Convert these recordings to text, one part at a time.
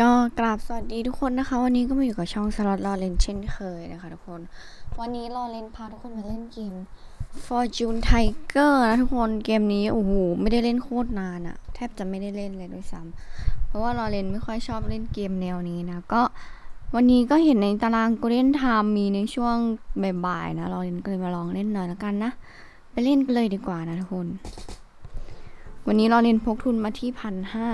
ก็กราบสวัสดีทุกคนนะคะ วันนี้ก็มาอยู่กับช่องสล็อตรอเลนเช่นเคยนะคะทุกคน วันนี้รอเลนพาทุกคนมาเล่นเกม Fortune Tiger นะทุกคนเกมนี้โอ้โหไม่ได้เล่นโคตรนานอะแทบจะไม่ได้เล่นเลยด้วยซ้ำเพราะว่ารอเลนไม่ค่อยชอบเล่นเกมแนวนี้นะก็วันนี้ก็เห็นในตาราง Golden Time มีในช่วงบ่ายๆนะรอเลนก็เลยมาลองเล่นหน่อยแล้วกันนะ ไปเล่นกันเลยดีกว่านะทุกคน วันนี้รอเลนพกทุนมาที่พันห้า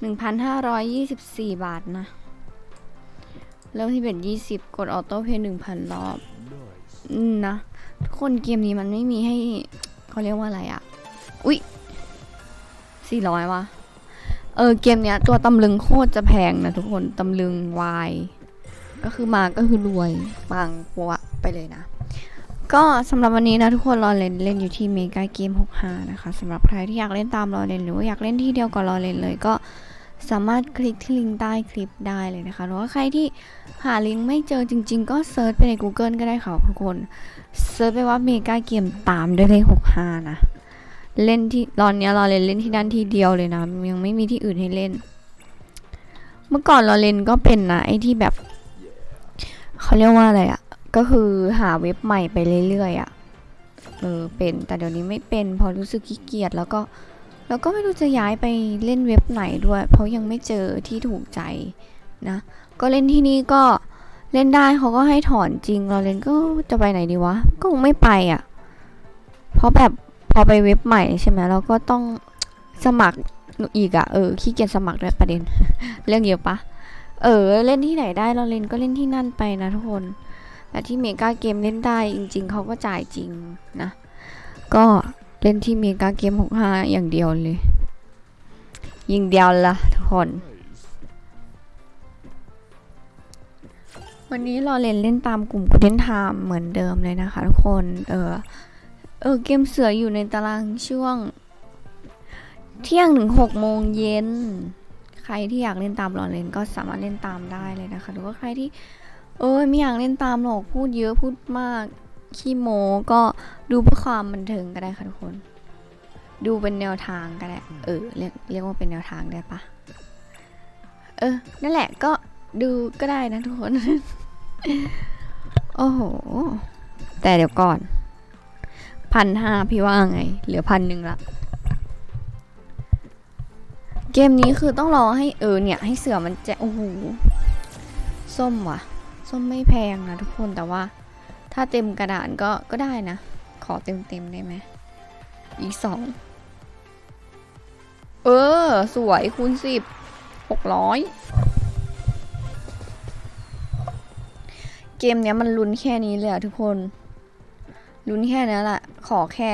หนึ่งพันห้าร้อยยี่สิบสี่บาทนะ เริ่มที่เป็นยี่สิบกดออโต้เพย์หนึ่งพันรอบ นะ ทุกคนเกมนี้มันไม่มีให้เขาเรียกว่าอะไรอะอุ๊ยสี่ร้อยวะเออ เกมเนี้ย ตัวตำลึงโคตรจะแพงนะทุกคน ตำลึงวาย ก็คือมาก็คือรวยปังปัวไปเลยนะ ก็สำหรับวันนี้นะทุกคนรอเล่นเล่นอยู่ที่เมกาเกม 65 นะคะสำหรับใครที่อยากเล่นตามรอเล่นหรือว่าอยากเล่นที่เดียวกับรอเล่นเลยก็สามารถคลิกที่ลิงก์ใต้คลิปได้เลยนะคะ หรือว่าใครที่หาลิงก์ไม่เจอจริง ๆ ก็เซิร์ชไปใน Google ก็ได้ค่ะทุกคน เซิร์ชไปว่าเมกาเกมตามด้วยเลข 65 นะ เล่นที่ตอนนี้รอเล่นเล่นที่ด้านที่เดียวเลยนะ ยังไม่มีที่อื่นให้เล่น เมื่อก่อนรอเล่นก็เป็นนะไอ้ที่แบบ เขาเรียกว่าอะไรอะ ก็คือหาเว็บใหม่ไปเรื่อยๆอะ่ะเออเป็นแต่เดี๋ยวนี้ไม่เป็นเพอรู้สึกขี้เกียจแล้วก็แล้วก็ไม่รู้จะย้ายไปเล่นเว็บไหนด้วย เพราะยังไม่เจอที่ถูกใจนะ ก็เล่นที่นี่ก็เล่นได้เขาก็ให้ถอนจริงเราเล่นก็จะไปไหนดีวะ ก็คงไม่ไปอะ่ะ เพราะแบบพอไปเว็บใหม่ใช่ไหมเราก็ต้องสมัครอีกอะ่ะเออขี้เกียจสมัครด้วยประเด็น เรื่องเยอะปะเออเล่นที่ไหนได้เราเล่นก็เล่นที่นั่นไปนะทุกคน แต่ที่เมกาเกมเล่นได้จริง ๆเขาก็จ่ายจริงนะ ก็เล่นที่เมกาเกม 65 อย่างเดียวเลย ยิงเดียวละทุกคน วันนี้เราเล่นเล่นตามกลุ่มกูเล่นไทม์เหมือนเดิมเลยนะคะทุกคน เออ เออ เกมเสืออยู่ในตารางช่วง เที่ยงถึงหกโมงเย็น ใครที่อยากเล่นตามรอเล่นก็สามารถเล่นตามได้เลยนะคะ หรือว่าใครที่ เอ้ยไม่อยากเล่นตามหรอกพูดเยอะพูดมากขี้โมก็ดูเพื่อความบันเทิงก็ได้ค่ะทุกคน ดูเป็นแนวทางก็ได้เออเรียกเรียกว่าเป็นแนวทางได้ปะเออ นั่นแหละก็ดูก็ได้นะทุกคน โอ้โห แต่เดี๋ยวก่อนพันห้าพี่ว่าไง เหลือพันหนึ่งละ เกมนี้คือต้องรอให้เออเนี่ย ให้เสือมันแจะโอ้โห ส้มว่ะ ส้มไม่แพงนะทุกคนแต่ว่า ถ้าเต็มกระดานก็ก็ได้นะ ขอเต็มเต็มๆได้ไหมอีกสองเออ สวยคูณสิบหกร้อยเกมเนี้ยมันลุ้นแค่นี้เลยอะทุกคนลุ้นแค่นี้แหละ ขอแค่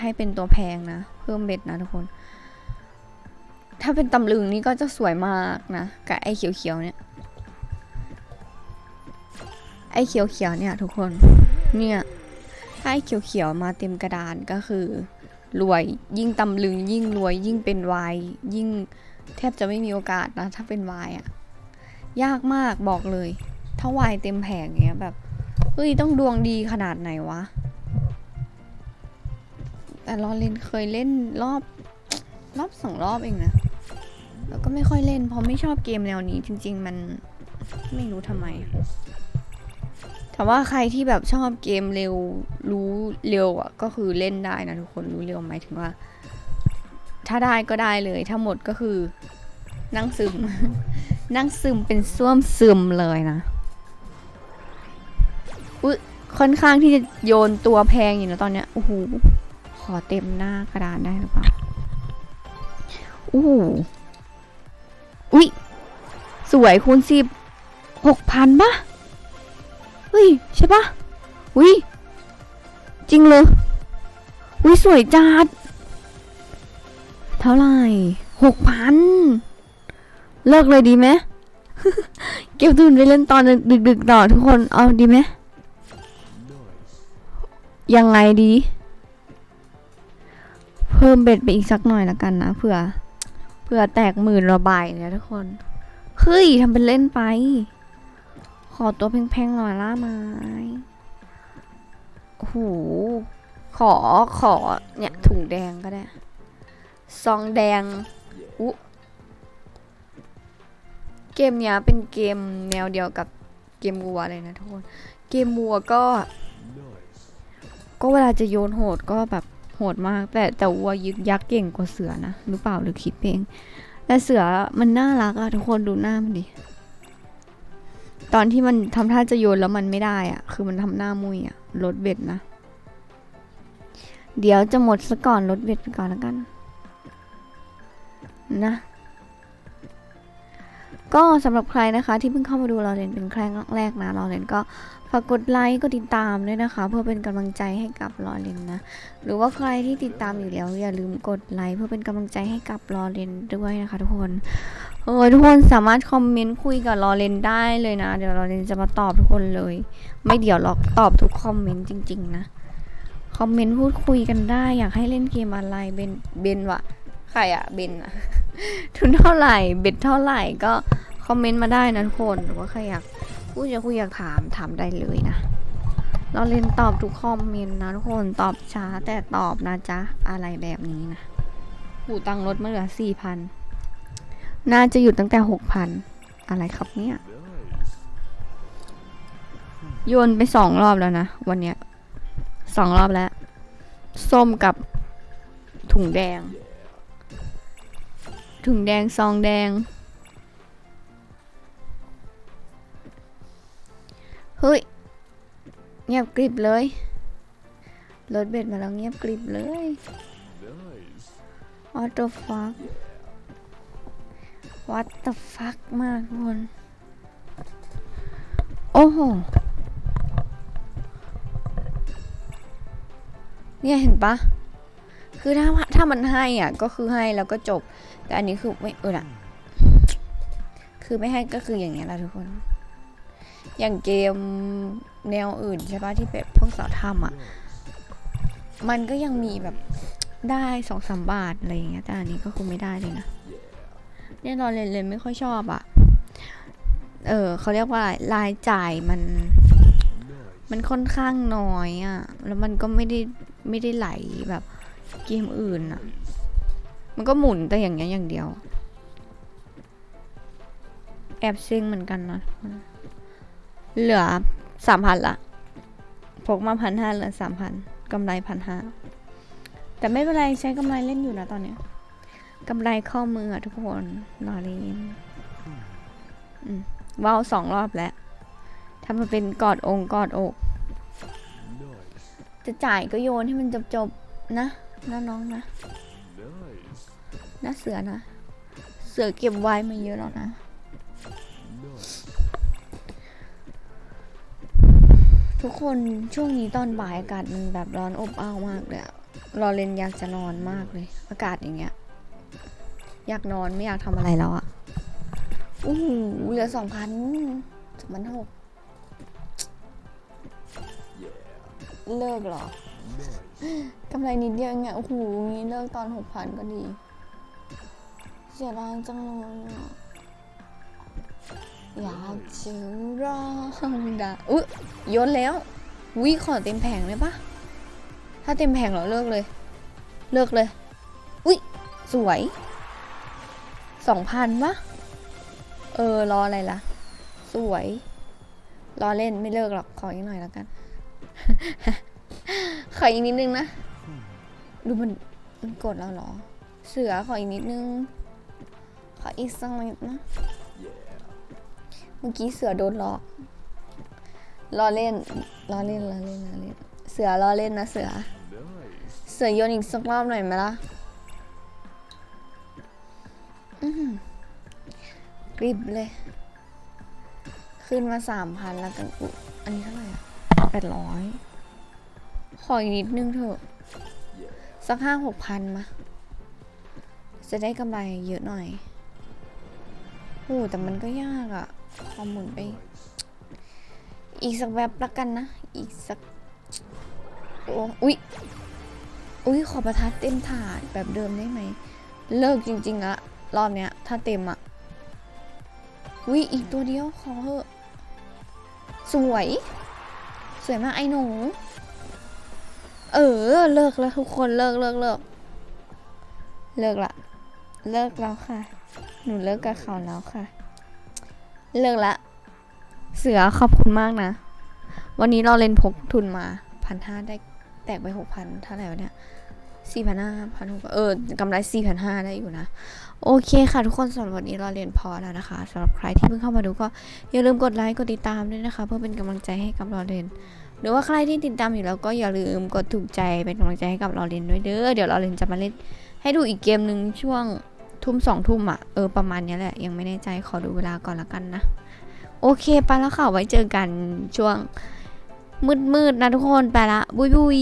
ให้เป็นตัวแพงนะ เพิ่มเบ็ดนะทุกคน ถ้าเป็นตำลึงนี่ก็จะสวยมากนะ กับไอ้เขียวๆเนี่ย ไอ้เขียวๆเนี่ยทุกคน เนี่ยถ้าไอ้เขียวๆมาเต็มกระดานก็คือรวยยิ่งตำลึงยิ่งรวย ยิ่งเป็นวายยิ่งแทบจะไม่มีโอกาสนะ ถ้าเป็นวายอะยากมากบอกเลย ถ้าวายเต็มแผงเงี้ยแบบเฮ้ยต้องดวงดีขนาดไหนวะ แต่ลอเล่นเคยเล่นรอบรอบสองรอบเองนะ แล้วก็ไม่ค่อยเล่นเพราะไม่ชอบเกมแนวนี้จริง ๆ มันไม่รู้ทำไม แต่ว่าใครที่แบบชอบเกมเร็วรู้เร็วอะก็คือเล่นได้นะทุกคนรู้เร็วหมายถึงว่า ถ้าได้ก็ได้เลย ถ้าหมดก็คือนั่งซึม นั่งซึมเป็นส้วมซึมเลยนะอุ้ยค่อนข้างที่จะโยนตัวแพงอยู่นะตอนเนี้ยโอ้โหขอเต็มหน้ากระดานได้หรือเปล่าอู้หูอุ้ยสวยคูณสิบหกพันปะ เฮ้ยใช่ปะอุ้ยจริงเลยอุ้ยสวยจัด เท่าไหร่หกพันเลิกเลยดีไหมเก็บทุนไปเล่นตอนดึกๆต่อทุกคน เอาดีไหมยังไงดี เพิ่มเบ็ดไปอีกสักหน่อยละกันนะเผื่อเผื่อแตกหมื่นระบายเนี่ยทุกคน เฮ้ยทำเป็นเล่นไป ขอตัวแพงๆหน่อยล่าไม้โห ขอ ขอ เนี่ย ถุงแดงก็ได้ ซองแดง อุเกมเนี้ยเป็นเกมแนวเดียวกับเกมวัวเลยนะทุกคน เกมวัวก็ ก็เวลาจะโยนโหดก็แบบโหดมาก แต่แต่วัวยึกยักเก่งกว่าเสือนะ หรือเปล่าหรือคิดเอง แต่เสือมันน่ารักอะทุกคนดูหน้ามันดิ ตอนที่มันทำท่าจะโยนแล้วมันไม่ได้อะคือมันทำหน้ามุยอะลดเบ็ดนะ เดี๋ยวจะหมดซะก่อนลดเบ็ดไปก่อนแล้วกัน นะ ก็สำหรับใครนะคะที่เพิ่งเข้ามาดูเราเรียนเป็นครั้งแรกนะเราเรียนก็ฝากกดไลค์กดติดตามด้วยนะคะ เพื่อเป็นกำลังใจให้กับรอเรนนะ หรือว่าใครที่ติดตามอยู่แล้วอย่าลืมกดไลค์เพื่อเป็นกำลังใจให้กับรอเรนด้วยนะคะ ทุกคน เออทุกคนสามารถคอมเมนต์คุยกับรอเรนได้เลยนะ เดี๋ยวรอเรนจะมาตอบทุกคนเลย ไม่เดี๋ยวหรอกตอบทุกคอมเมนต์จริง ๆ นะ คอมเมนต์พูดคุยกันได้ อยากให้เล่นเกมอะไรเบนเบนวะใครอะเบนอะทุนเท่าไหร่เบ็ดเท่าไหร่ก็คอมเมนต์มาได้นะทุกคนหรือว่าใครอยากพูดอยากคุยอยากถามถามได้เลยนะเราเล่นตอบทุกคอมเมนต์นะทุกคนตอบช้าแต่ตอบนะจ๊ะอะไรแบบนี้นะหูตังค์ลดมาเหลือสี่พัน น่าจะหยุดตั้งแต่หกพันอะไรครับเนี่ยโยนไปสองรอบแล้วนะ วันเนี้ยสองรอบแล้ว ส้มกับถุงแดง ถุงแดงซองแดง เฮ้ย เงียบกริบเลยรถเบ็ดมาแล้วเงียบกริบเลย ออโต้ฟัก วัตตฟักมากทุกคน โอ้โห เนี่ยเห็นปะ คือถ้าถ้ามันให้อะ ก็คือให้แล้วก็จบ แต่อันนี้คือไม่เออน่ะคือไม่ให้ก็คืออย่างเงี้ยแหละทุกคน อย่างเกมแนวอื่นใช่ปะที่เป็นพวกสาวทำอะ มันก็ยังมีแบบได้สองสามบาทอะไรอย่างเงี้ย แต่อันนี้ก็คือไม่ได้เลยนะ เนี่ยเราเรียนเลยไม่ค่อยชอบอะเออเขาเรียกว่าไรรายจ่ายมัน มันค่อนข้างน้อยอะแล้วมันก็ไม่ได้ไม่ได้ไหลแบบเกมอื่นอะมันก็หมุนแต่อย่างเงี้ยอย่างเดียว แอบซิงเหมือนกันนะเหลือสามพันละพกมาพันห้าเหลือสามพันกำไรพันห้าแต่ไม่เป็นไรใช้กำไรเล่นอยู่นะตอนเนี้ย กำไรข้อมืออะทุกคนรอเล่นอืมว้าวสองรอบแล้วทำมาเป็นกอดองค์กอดอก จะจ่ายก็โยนให้มันจบๆนะนะน้องนะนะเสือนะ เสือเก็บไว้มาเยอะแล้วนะ ทุกคนช่วงนี้ตอนบ่ายอากาศมันแบบร้อนอบอ้าวมากเลยอะรอเลนอยากจะนอนมากเลย อากาศอย่างเงี้ย อยากนอนไม่อยากทำอะไรแล้วอะอู้หูเหลือสองพันสองพันหกเลิกเหรอกำไรนิดเดียวเองอะโอ้โหงี้เลิกตอนหกพันก็ดี เสียดายจังเลยอะอยากจะรอดาอุ๊ยโยนแล้ววิขอเต็มแผงเลยปะถ้าเต็มแผงเหรอเลิกเลย เลิกเลย อุ๊ย สวย สองพันปะเออ รออะไรล่ะ สวย รอเล่นไม่เลิกหรอก ขออีกหน่อยแล้วกัน ขออีกนิดนึงนะ ดูมันมันกดเราเหรอ เสือขออีกนิดนึง ขออีกสักนิดนะ เมื่อกี้เสือโดนหลอก รอเล่น รอเล่นรอเล่นรอเล่น เสือรอเล่นนะเสือ เสือโยนอีกสักรอบหน่อยไหมล่ะ กริบเลย ขึ้นมาสามพันแล้วกันอุอันนี้เท่าไหร่อะแปดร้อยขออีกนิดนึงเถอะ สักห้าหกพันมา จะได้กำไรเยอะหน่อยโอ้แต่มันก็ยากอะขอหมุนไป อีกสักแวบละกันนะ อีกสักโอ้อุ๊ย อุ๊ย ขอประทัดเต็มถาดแบบเดิมได้ไหม เลิกจริงๆอะ รอบเนี้ย ถ้าเต็มอะอุ๊ยอีกตัวเดียวขอเถอะสวย สวยมากไอ้หนู เออ เลิกแล้วทุกคนเลิกเลิกเลิกเลิกละ เลิกแล้วค่ะ หนูเลิกกับเขาแล้วค่ะ เลิกละ เสือขอบคุณมากนะ วันนี้เราเล่นพกทุนมาพันห้าได้แตกไปหกพันเท่าไหร่วะเนี่ย สี่พันห้าพันหกเออกำไรสี่พันห้าได้อยู่นะ โอเคค่ะทุกคนสำหรับวันนี้เราเรียนพอแล้วนะคะสำหรับใครที่เพิ่งเข้ามาดูก็อย่าลืมกดไลค์กดติดตามด้วยนะคะ เพื่อเป็นกำลังใจให้กับเราเรียนหรือว่าใครที่ติดตามอยู่แล้วก็อย่าลืมกดถูกใจเป็นกำลังใจให้กับเราเรียนด้วยเด้อเดี๋ยวเราเรียนจะมาเล่นให้ดูอีกเกมหนึ่งช่วงทุ่มสองทุ่มอะเออประมาณนี้แหละยังไม่แน่ใจขอดูเวลาก่อนละกันนะ โอเคไปแล้วค่ะไว้เจอกันช่วงมืดๆนะทุกคนไปละบุยบุย